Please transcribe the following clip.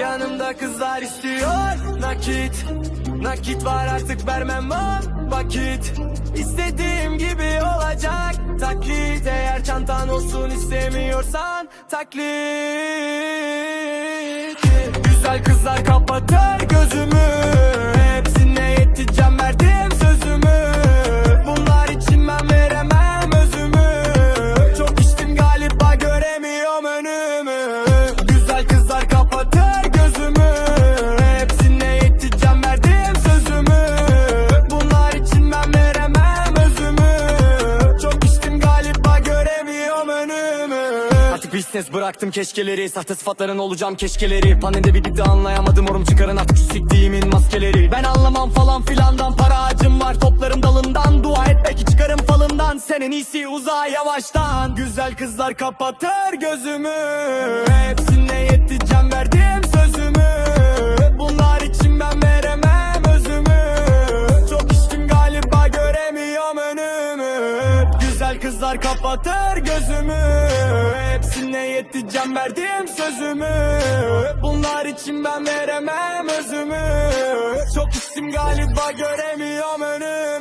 Yanımda kızlar istiyor. Nakit Nakit var artık vermem var. Vakit İstediğim gibi olacak. Taklit Eğer çantan olsun istemiyorsan taklit. Güzel kızlar kapatır gözümü Artık business bıraktım keşkeleri. Sahte sıfatların olacağım keşkeleri. Panelde birlikte anlayamadım orum çıkarın artık şu siktiğimin maskeleri. Ben anlamam falan filandan para acım var Toplarım dalından. Dua et belki çıkarım falımdan. Senin iyisi uzağa yavaştan. Güzel kızlar kapatır gözümü. Hepsine yeteceğim verdim sözümü. Bunlar için ben veremem özümü. Çok içtim galiba göremiyorum önümü. Güzel kızlar kapatır gözümü Hepsine yeteceğim verdim sözümü. Bunlar için ben veremem özümü. Çok içtim galiba göremiyorum önümü